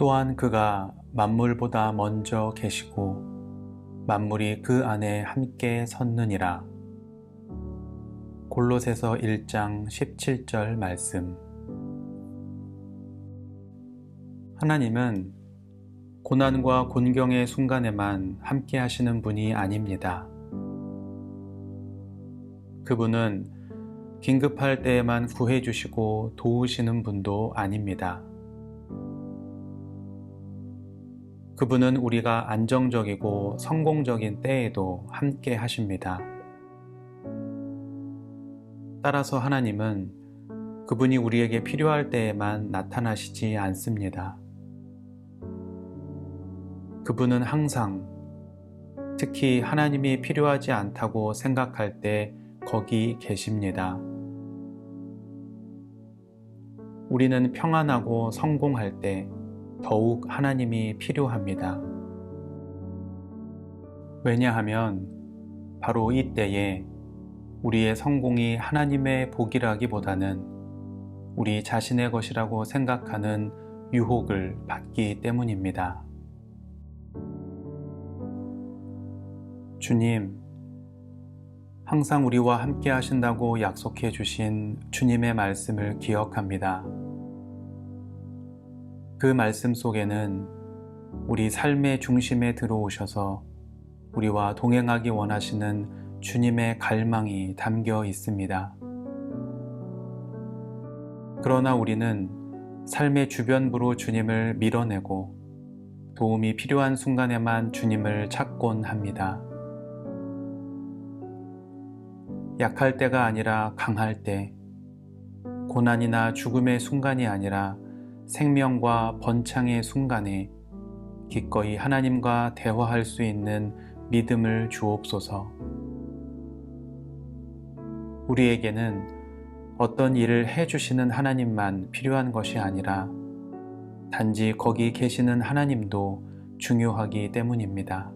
또한 그가 만물보다 먼저 계시고 만물이 그 안에 함께 섰느니라. 골로새서 1장 17절 말씀. 하나님은 고난과 곤경의 순간에만 함께 하시는 분이 아닙니다. 그분은 긴급할 때에만 구해 주시고 도우시는 분도 아닙니다. 그분은 우리가 안정적이고 성공적인 때에도 함께 하십니다. 따라서 하나님은 그분이 우리에게 필요할 때에만 나타나시지 않습니다. 그분은 항상 특히 하나님이 필요하지 않다고 생각할 때 거기 계십니다. 우리는 평안하고 성공할 때 더욱 하나님이 필요합니다. 왜냐하면 바로 이때에 우리의 성공이 하나님의 복이라기보다는 우리 자신의 것이라고 생각하는 유혹을 받기 때문입니다. 주님, 항상 우리와 함께 하신다고 약속해 주신 주님의 말씀을 기억합니다. 그 말씀 속에는 우리 삶의 중심에 들어오셔서 우리와 동행하기 원하시는 주님의 갈망이 담겨 있습니다. 그러나 우리는 삶의 주변부로 주님을 밀어내고 도움이 필요한 순간에만 주님을 찾곤 합니다. 약할 때가 아니라 강할 때, 고난이나 죽음의 순간이 아니라 생명과 번창의 순간에 기꺼이 하나님과 대화할 수 있는 믿음을 주옵소서. 우리에게는 어떤 일을 해주시는 하나님만 필요한 것이 아니라 단지 거기 계시는 하나님도 중요하기 때문입니다.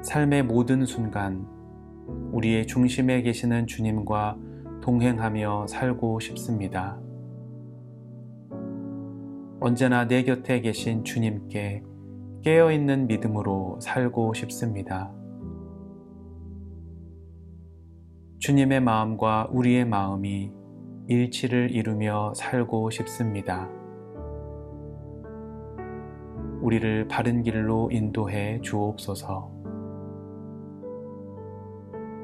삶의 모든 순간 우리의 중심에 계시는 주님과 동행하며 살고 싶습니다. 언제나 내 곁에 계신 주님께 깨어있는 믿음으로 살고 싶습니다. 주님의 마음과 우리의 마음이 일치를 이루며 살고 싶습니다. 우리를 바른 길로 인도해 주옵소서.